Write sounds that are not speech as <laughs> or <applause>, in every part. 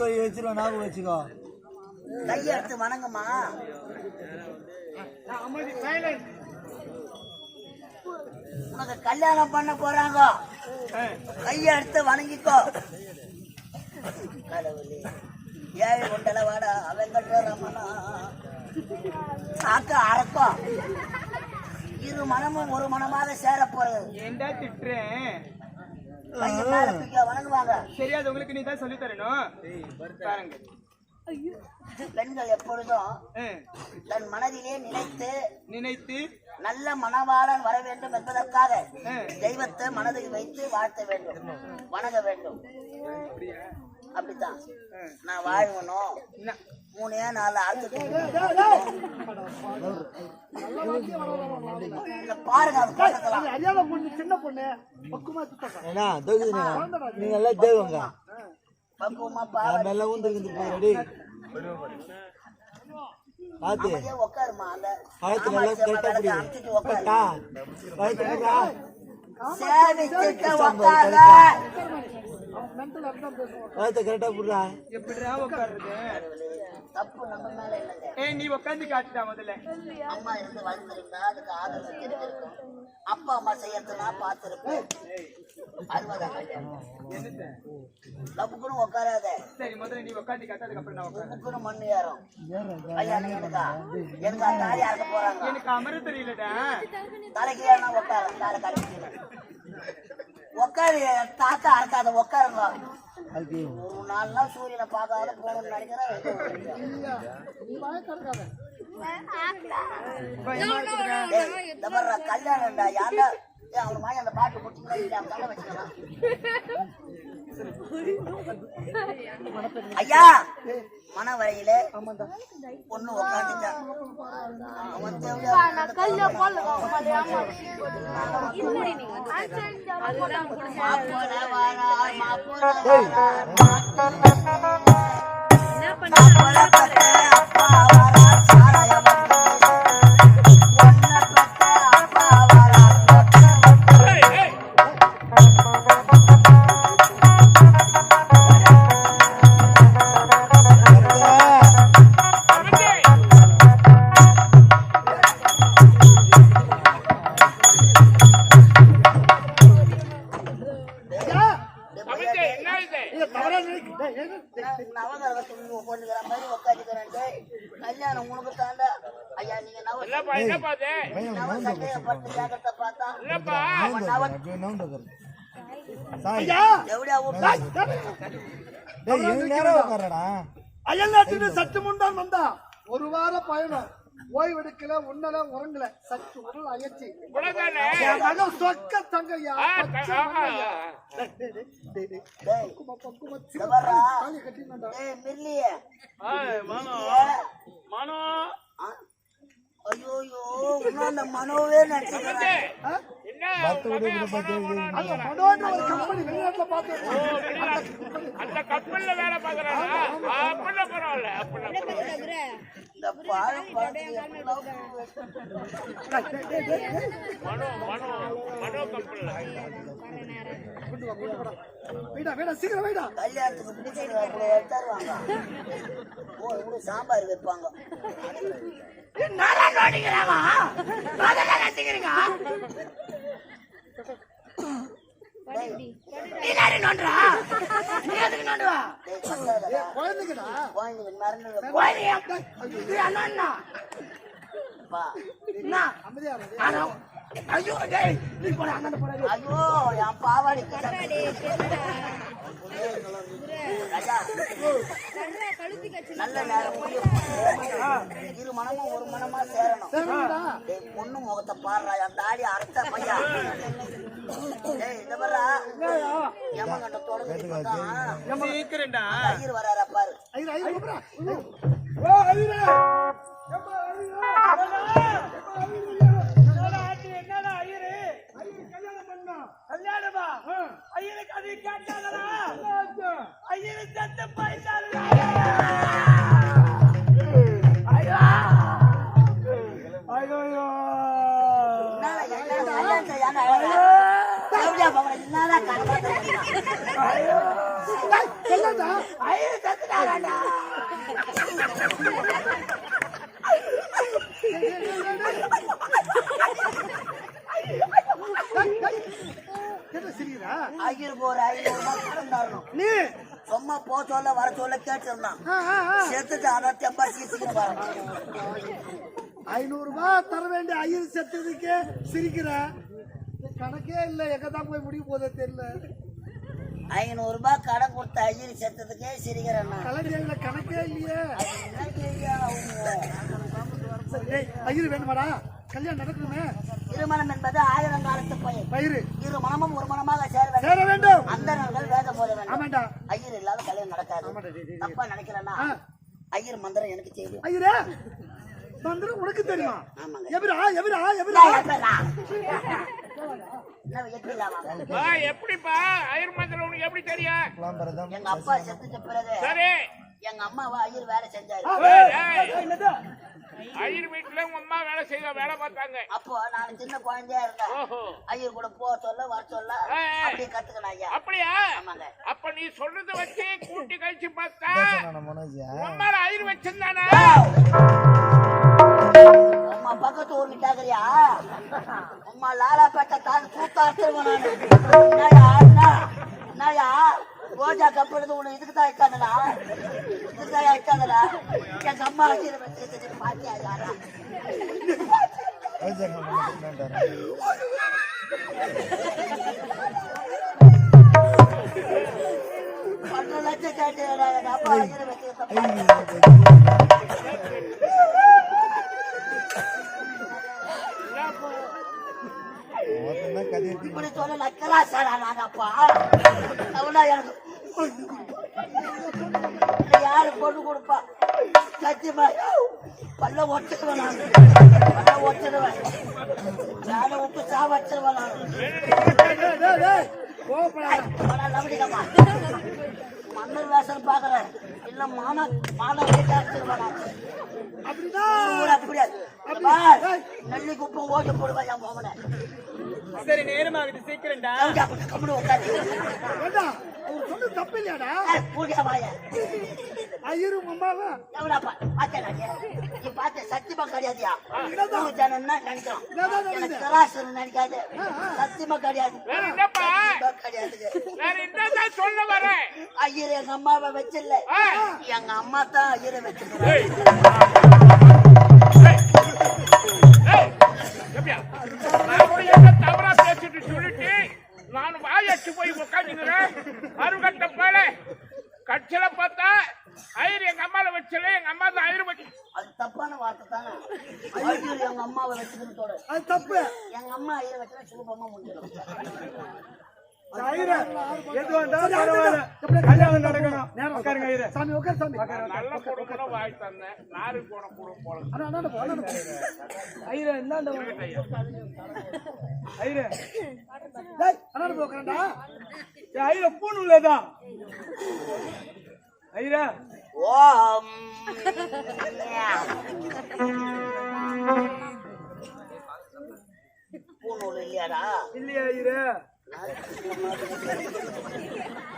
தோய் வச்சிருவோம் ஞாபகம் வச்சுக்கோ. கையெடுத்து வணங்குமா? உனக்கு கல்யாணம் பண்ண போறாங்க. கையெடுத்து வணங்கிக்கோ. கடவுளே ஏழு கொண்டல வாடா வெங்கட ரமணா சாக்க அறக்கோ இரு மனமும் ஒரு மனமாக சேர போறது. ஏன்டா திட்டுறேன் கையை வணங்குவாங்க. சரி அது உங்களுக்கு நீ தான் சொல்லி தரணும் பாருங்க. பெண்கள் எப்பொழுதும் தன் மனதிலே நினைத்து நினைத்து நல்ல மணவாளன் வர வேண்டும் என்பதற்காக தெய்வத்தை மனதில் வைத்து வாழ்த்த வேண்டும். வணங்க வேண்டும். அப்படித்தான். நான் வாழ்வனும் என்ன? மூணே நாலு அறுத்து பாருங்க நீங்க எல்லாம் தேவங்க பக்குவமா நல்லா ஊந்துருக்கு போய் உட்காருமா அந்த கழுத்து நல்லா கரெக்டா விளக்கு பிடிக்கும் அணைச்சிட்டு உட்காரு கரெக்டா கழுத்து பிடிக்கா சேவிச்சுட்டு உட்காரு கழுத்தை கரெக்டா பிடிறா எப்படிடா உட்காருது தப்பு நம்ம மேல இல்லைங்க ஏய் நீ உட்காந்து காட்டுடா முதல்ல. அம்மா இருந்து வளர்ந்துருந்தா அதுக்கு ஆதரவு தெரிஞ்சிருக்கும் அப்பா அம்மா செய்யறதுனா பார்த்திருப்பேன். அறுபதாம் கல்யாணம்? லப்புக்குன்னு உட்காராத. சரி முதல்ல நீ உட்காந்து காட்டு அதுக்கப்புறம் நான் உட்காரு உப்புக்குன்னு மண்ணு ஏறும். கல்யாணம் எனக்கா எனக்கு அந்த தாலி அறுக்க போறாங்க? எனக்கு அமர தெரியலடா. தலைக்கு ஏறினா உட்கார தாலை கழிச்சு உட்காரு தாத்தா அறுக்காத உட்காருங்க ஒரு நாலு நாள் சூரியனை பார்க்காத போகணும்னு நினைக்கிறேன். கல்யாணம்டா. யாரா ஏய், அவன் மாதிரி அந்த பாட்டு முடிச்சுக்கலாம் இல்லையா தலை வச்சுக்கலாம் ஐயா மன வரையில பொண்ணு உட்காந்துட்டான் அவன் தேவையா மாப்பிள வாரா, போட்டுக்கிற மாதிரி. கல்யாணம் உனக்கு தாண்டா ஐயா நீங்க நவ சட்டையை பட்டு ஜாக்கிரதை பார்த்தா எப்படியா சற்று முன்தான் வந்தா ஒரு வார பயணம். ஓய்வெடுக்கல உண்ணல உறங்கல. சற்று உடல் அயற்சி மகன் சொக்க தங்கையா? இன்னும் அந்த மனோவே நினைச்சுக்கிறேன் அந்த கப்பல்ல வேலை பாக்குறாங்க அப்படின்னா பரவாயில்ல மனோ மனோ கப்பல்ல. கல்யாணத்துக்கு சாம்பார் வைப்பாங்க. டேய், பத்தாதடா. குழந்தைங்கடா குழந்தைங்க ஐயோ டேய் நீ போடா அண்ணன் போடா ஐயோ. என் பாவாடிக்கு ராஜா, நல்ல நேரம் முடியும். இரு மனமும் ஒரு மனமா சேரணும். டேய் பொண்ணு முகத்தை பாடுறா என் தாடி அரைச்ச பையா. டேய் இந்த பாருடா. ஏமங்கண்ட தொடர்ந்து பார்த்தா சீக்கிரம்டா. ஐயர் வராரா பாரு. ஐயோ ஐயோ கூப்பிடா ஓ ஐயோ ஐயருக்கு ஒரு ஐநூறு ரூபாய் தரணும். நீ. சும்மா போ சொல்ல வர சொல்ல கேட்டிருந்தான். செத்துட்டு அதான் தெம்பா சீசிக்கிட்டு வரணும் ஐநூறு ரூபாய் தர வேண்டிய ஐயர் செத்ததுக்கே சிரிக்கிற? கணக்கே இல்ல எங்க தான் போய் முடிய போதே தெரியல. ஐநூறு ரூபாய் கடன் கொடுத்த ஐயர் செத்ததுக்கே சிரிக்கிறேன். கலைஞர்ல கணக்கே இல்லையே. ஐயர் வேணுமாடா? கல்யாணம் நடக்கணுமே. திருமணம் என்பது ஆயிரம் காலத்து பயிர் இரு மனமும் ஒரு மனமாக சேர சேர வேண்டும். அந்த நாள்கள் வேத போத வேண்டும். ஆமாண்டா. ஐயர் இல்லாத கல்யாணம் நடக்காது. தப்பா நினைக்கிறேன்னா. ஐயர் மந்திரம் எனக்கு தெரியும். ஐயரே! மந்திரம் உனக்கு தெரியுமா? ஆமாங்க. எவரா எவரா எவரா எப்படிப்பா? ஐயர் மந்திரம் உனக்கு எப்படி தெரியும்? எங்க அப்பா செத்துட்ட பிறகு சரி. எங்க அம்மாவை ஐயர் வேலை செஞ்சாரு. ஐயர் வீட்டுல உங்க அம்மா வேலை செய்ய வேலை பார்த்தாங்க. அப்போ நான் சின்ன குழந்தையா இருந்தேன். ஐயர் கூட போ சொல்ல வர சொல்ல. அப்படியே கத்துக்கணும் ஐயா. அப்படியா? ஆமாங்க. அப்ப நீ சொல்றத வச்சு கூட்டி கழிச்சு பார்த்தா உம்மால ஐயர் வச்சிருந்தானா? அம்மா பக்கத்து ஊர் விட்டாக்குறியா அம்மா லாலாப்பேட்டை தான் கூத்தாத்துருவேன் நானு என்னயா என்ன? என்னயா ரோஜா கப்படுது உன்னை இதுக்கு தான் வைக்காதடா. இதுக்கு தான் வைக்காதடா எங்க அம்மா வச்சு வச்சு பாத்தியா யாரா பன்னெண்டு லட்சம் கேட்டேடா எங்க அப்பா வச்சு வச்சு கதை இப்படி சொல்ல நக்கலா சார் நாங்கப்பா அவனா எனக்கு எனக்கு சத்தியமா பல்ல ஒட்டுடுவேன் நான். பல்ல ஒட்டுடுவேன் உப்பு சா வச்சிருவேன் நான். நம்பிக்கமா. மன்னர் வேஷம் பாக்குறேன் இல்ல மாமா வீட்டா வச்சிருவேன் நான். அப்படியே நெல்லி குப்பம் ஓட்டு போடுவேன் என் மாமனை. சரி நேரமாகுது சீக்கிரம்டா அவர் சொன்னது தப்பு இல்லையாடா ஐயரும் அம்மாவா? எவ்வளோப்பா? பார்த்தேன் நீ பார்த்த சத்தியமா கிடையாதுயா? பூஜைன்னா நினைக்கிறோம். எனக்கு தராசுன்னு நினைக்காது. சத்தியமா கிடையாது. வேற என்னப்பா? சத்தியமா கிடையாதுங்க வேற என்னதான் சொல்ல வரேன் ஐயர் எங்க அம்மாவை வச்சிடல ஆ. எங்க அம்மா தான் ஐயரை வச்சிருக்காங்க வாயட்டு போய் உட்காந்துக்கிறேன் அருகட்ட போல கட்சியில பார்த்தா ஐயர் எங்க அம்மால வச்சல எங்க அம்மா தான் ஐயர் வச்சு அது தப்பான வார்த்தை தானே? ஐயர் எங்க அம்மாவை வச்சுக்கிட்டு சொல்லு அது தப்பு. எங்க அம்மா ஐயரை வச்சா சுலபமா முடிஞ்சிடும். கல்யாணம் நடக்கணும். சாமி உட்கார் சாமி. நல்ல குடும்பம் வாய் தந்தேன். நாரி போன குடும்பம் போல. ஐயரே. இந்தாண்ட ஐயரே? டேய், அண்ணா, போ, உட்காருடா. ஐயரே பூணு உள்ளதா ஐயரே. ஓம். பூநூல் இல்லையாடா? இல்லையா ஐயரே.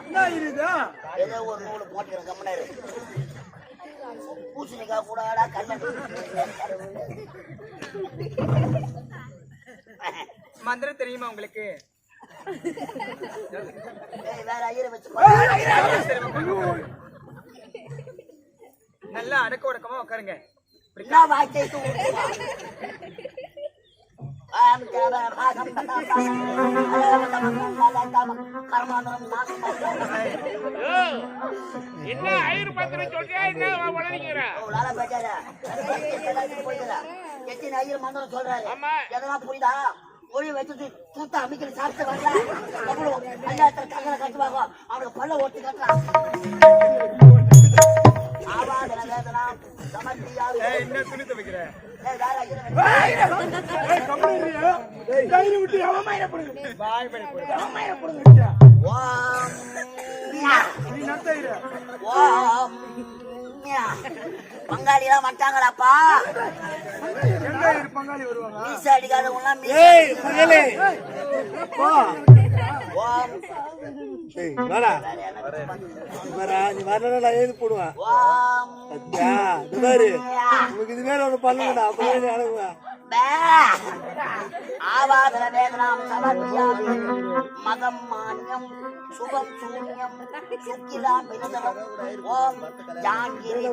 என்ன ஐயருதா ஏதோ ஒரு நூல் போட்டுக்கிற கம்மனாரு பூசணிக்காய் கூடாடா கல்லன் மந்திரம் தெரியுமா உங்களுக்கு? ஏய், வேற ஐயரை வச்சு. நல்லா அடக்க உடக்கமா உட்காருங்க. என்ன வாய்க்கை என்ன ஐயர் பத்திரம் சொல்றியா? என்ன போய்க்கிறா. எத்தனை ஐயர் மந்திரம் சொல்றாரு. எதனா புரியுதா? மொழி வச்சுட்டு தூத்த அமைக்கிற சாப்பிட்டு வரல எவ்வளவு கல்யாணத்துல கங்கல கட்டுவாங்க அவனுக்கு பல்ல ஓட்டு கட்டலாம் ஆவாதன வேதனா சமர்த்தியாரு ஏய், என்ன துணி துவைக்கிற? வந்துட்டாங்களாப்பா எங்க ஐயர் பங்காளி வருவாங்க. மீச அடிக்காதவங்களாம் மீச நீ நான் எழுதி போடுவேன். இது பாரு. உனக்கு இது மேல ஒண்ணு பண்ணுங்கடா அப்பதான் நீ ஆவாதன வேதனாம் சமர்ப்பியாமி. மகம் மான்யம் சுகம் சூன்யம் சுக்கிலாம் விருதனம் ஓம் ஜாங்கிரி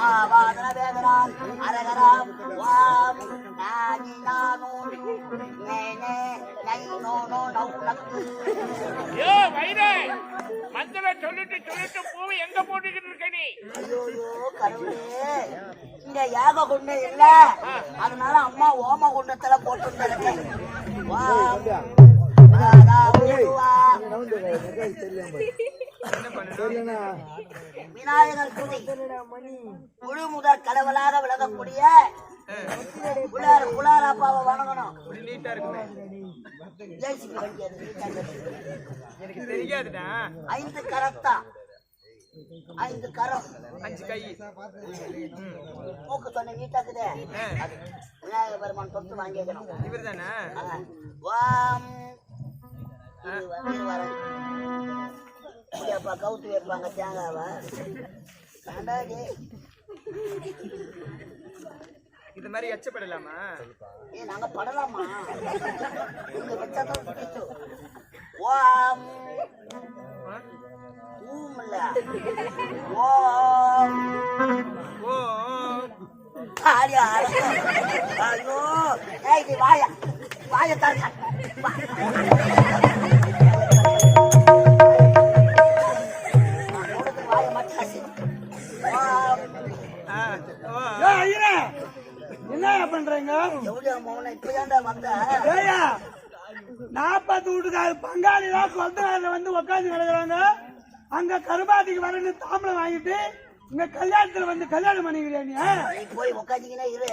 ஆவாதன வேதனாம் அரகராம். ஓம் நானி நானோ நேனே நை நோ நோ நௌ நக்கு ஐயோ வயிறு மந்திரம் சொல்லிட்டு சொல்லிட்டு பூவை எங்க போட்டுக்கிட்டு இருக்க நீ? ஐயோயோ கடவுளே. இங்க யாக குண்டே இல்ல. அதனால அம்மா ஓம குண்டத்துல போட்டு விநாயகர் துணை முழு முதற் கடவுளாக புலார் புலார் அப்பாவை வணங்கணும். எனக்கு தெரியாதுடா. ஐந்து கரத்தா. ஐந்து கரம். அஞ்சு கை. மூக்கு சொன்ன நீட்டாக்குதே. விநாயகர் பெருமான் தொட்டு வாங்கிக்கணும். இவர் தானே வாம் அப்பா கவுத்து வைப்பாங்க தேங்காவை. இது மாதிரி எச்சப்படலாமா? ஏய் நாங்க படலாமா? நீங்க வச்சாதான் ஓம். ஊம் இல்ல ஓம் ஓ. ஆடி ஆரம்பம். ஐயோ. ஏய் வாயா. வாய தாங்க இங்க கல்யாணத்துல வந்து கல்யாணம் பண்ணிக்கிறியா நீ? போய் உட்காந்துக்கினே இரு.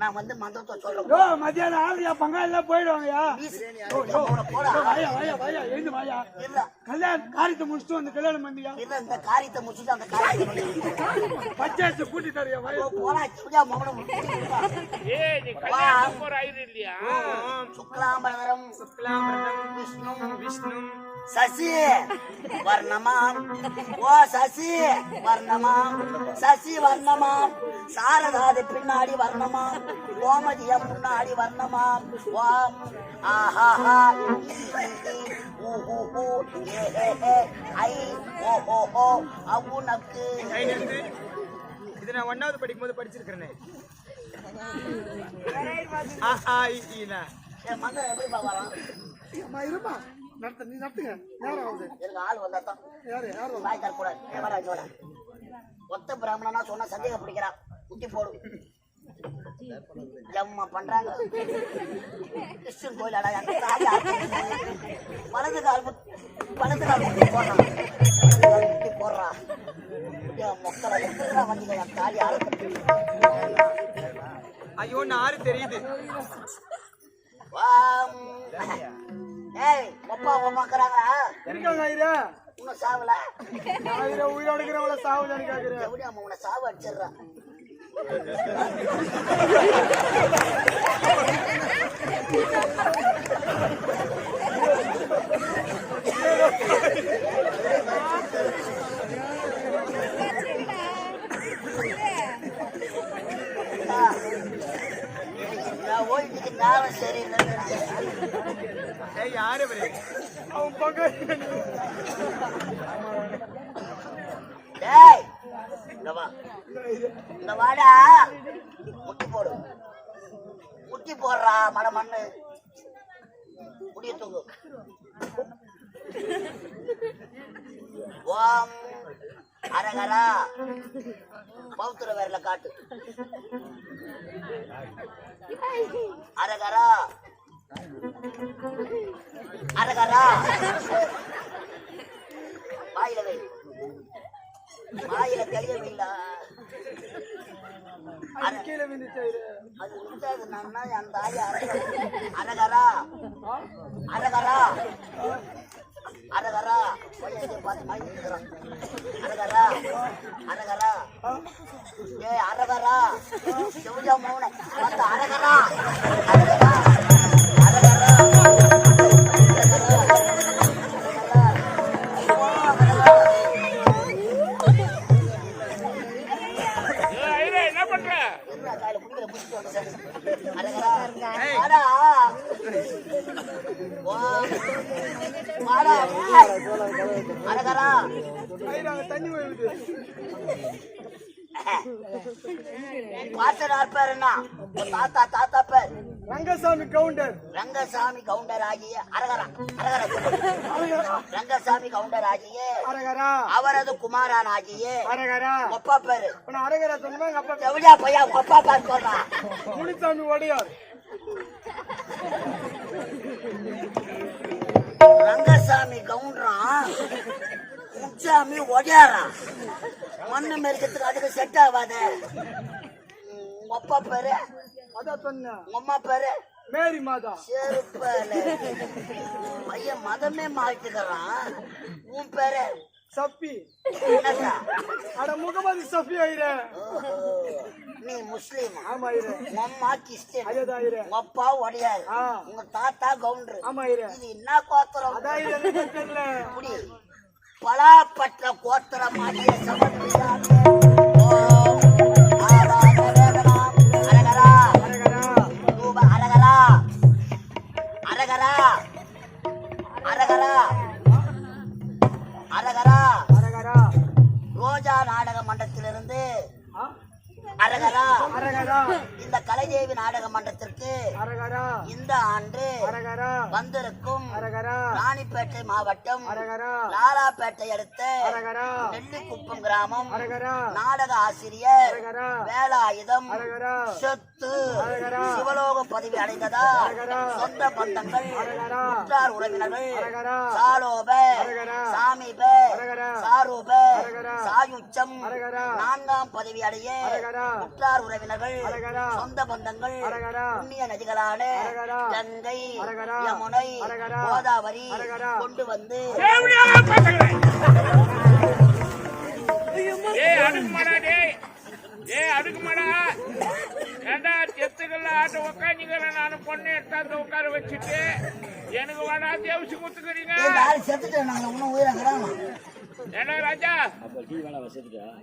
நான் வந்து மந்திரத்தை சொல்ல யோ மத்தியானம் ஆகுறியா? பங்காளி எல்லாம் போயிடுவாங்கயா போடா வாயா வாயா வாயா எழுந்து வாயா. இல்ல. கல்யாணம் காரியத்தை முடிச்சுட்டு வந்து கல்யாணம் பண்ணியா? இல்ல இந்த காரியத்தை முடிச்சுட்டு அந்த காரியத்தை. பஞ்சாயத்து கூட்டி தரையா வாயா? போடா சுஜா மௌனம் ஏய் நீ கல்யாணம் போற ஆயிரம் இல்லையா? ஓம் சுக்லாம்பரம் சுக்லாம்பிரதம் விஷ்ணு விஷ்ணு. சசி வர்ணமாம் ஓ சசி வர்ணமாம் சசி வர்ணமாம் சாரதாது பின்னாடி வர்ணமாம் கோமதியம் முன்னாடி வர்ணமாம் ஓம் ஆஹாஹா ஐ ஓ ஓ ஓ அவுனக்கு கை நிறுத்து இது நான் ஒன்னாவது படிக்கும் போது படிச்சிருக்கிறேனே ஆ ஆ இ எப்படி அம்மா இருப்பா நடத்த நீ நடத்துங்க நேரம் ஆகுது எனக்கு ஆள் வந்தா தான் யாரு யாரு இங்க வரா ஒத்த பிராமணனா சொன்னா சந்தேகம் பிடிக்கிறான் குட்டி போடு. எம்மா பண்றாங்க? கிறிஸ்டின் கோயில் அடா அந்த தாய் ஆத்து. வலது கால் வலது கால் போடுறான் வலது கால் முட்டி போடுறா. என் மக்களை எப்படிடா வந்தீங்க? என் தாலி ஐயோ நாறு தெரியுது? ஏய் ஒப்பா ஒம்மாக்குறாங்களா இருக்காங்க ஐயா இன்னும் சாவல? ஐயா உயிரோட இருக்கிறவங்கள சாவுதான்னு கேக்குறேன் எப்படி அம்மா உன்னை சாவு அடிச்சிடுறான் <laughs> ஓய்வுக்கு நேரம் சரியில்லைன்னு ஏய் யாரு அவன் பங்காளி டேய் இங்க வா. இங்க வாடா. முட்டி போடு. முட்டி போடுறா மட மண்ணு. முடிய தூக்கு ஓம். அரகரா. பௌத்திர வேர்ல காட்டு. அரகரா. அரகரா. வாயில வை. வாயில தெரியவில்லை அது கீழே விழுந்துச்சு ஐயா. தண்ணி போயிடுது பாட்டனார் பேர் என்ன? தாத்தா தாத்தா பேர்? ரங்கசாமி கவுண்டர். ரங்கசாமி கவுண்டர் ஆகிய அரகரா அரகரா. ரங்கசாமி கவுண்டர் ஆகிய அரகரா. அவரது குமாரன் ஆகிய அரகரா. ஒப்பா பேரு. அரகரா சொன்னா அப்பா எவ்வளோ பையா ஒப்பா பேர் சொல்றான் முனிசாமி ஒடையார் ரங்கசாமி கவுண்டரான் முச்சாமி ஒடியாரான் மண்ணு மெருக்கத்துக்கு அதுக்கு செட் ஆகாத உங்க அப்பா பேரு? அதான் சொன்னேன் உங்க அம்மா பேரு? மேரி மாதா. செருப்பால. பையன் மதமே மாத்திக்கிறான் உன் பேரு? சப்பி? அட முகமது ஆயிரே. ஓஹோ, நீ முஸ்லீம். ஆமா உங்க அம்மா கிறிஸ்டியன் ஆயிரே உங்க அப்பா ஒடியாரு. உங்க தாத்தா கவுண்டர். ஆமா ஆயிரே இது என்ன கோத்திரம்? அதான் எனக்கு தெரியல. பலாப்பற்ற ரோஜா ஆ? அரகரா. அரகரா. இந்த கலைதேவி நாடக மன்றத்திற்கு இந்த ஆண்டு வந்திருக்கும் ராணிப்பேட்டை மாவட்டம் லாலாப்பேட்டை அடுத்த நெல்லிக்குப்பம் கிராமம் நாடக ஆசிரியர் வேலாயுதம் சொத்து. சிவலோக பதவி அடைந்ததா. சொந்த பந்தங்கள். உற்றார் உறவினர்கள். சாலோப. சாமிப. சாரூப. சாயுச்சம். நான்காம் பதவி அடைய. உற்றார் உறவினர்கள். சொந்த பந்தங்கள். புண்ணிய நதிகளான. கங்கை. யமுனை. கோதாவரி. கொண்டு வந்து ஏய் அடுக்குமாடா ஏண்டா செத்துக்கல்ல ஆட்ட உக்காஞ்சிக்கல நானும் பொண்ணு எடுத்தாந்து உட்கார வச்சுட்டு எனக்கு வாடா தேவசி குத்துக்கிறீங்க. ஏய், யாரு செத்துட்டு நாங்க இன்னும் உயிரங்கிறாங்க ஏண்டா ராஜா?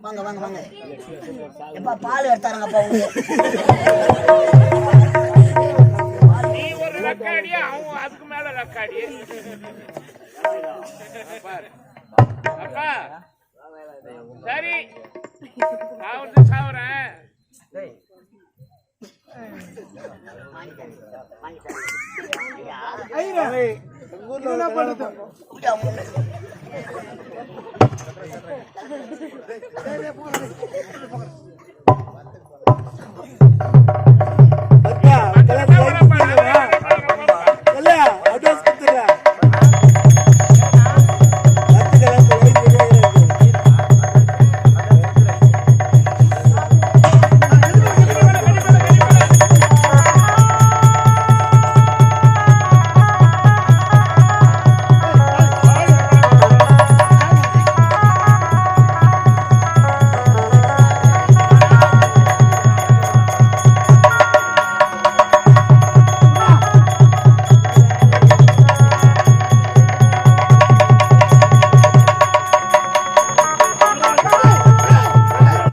வாங்க வாங்க வாங்க. எப்பா பால் எடுத்தாருங்கப்பா அப்பா சரி. நான் வந்து சாவுறேன் போற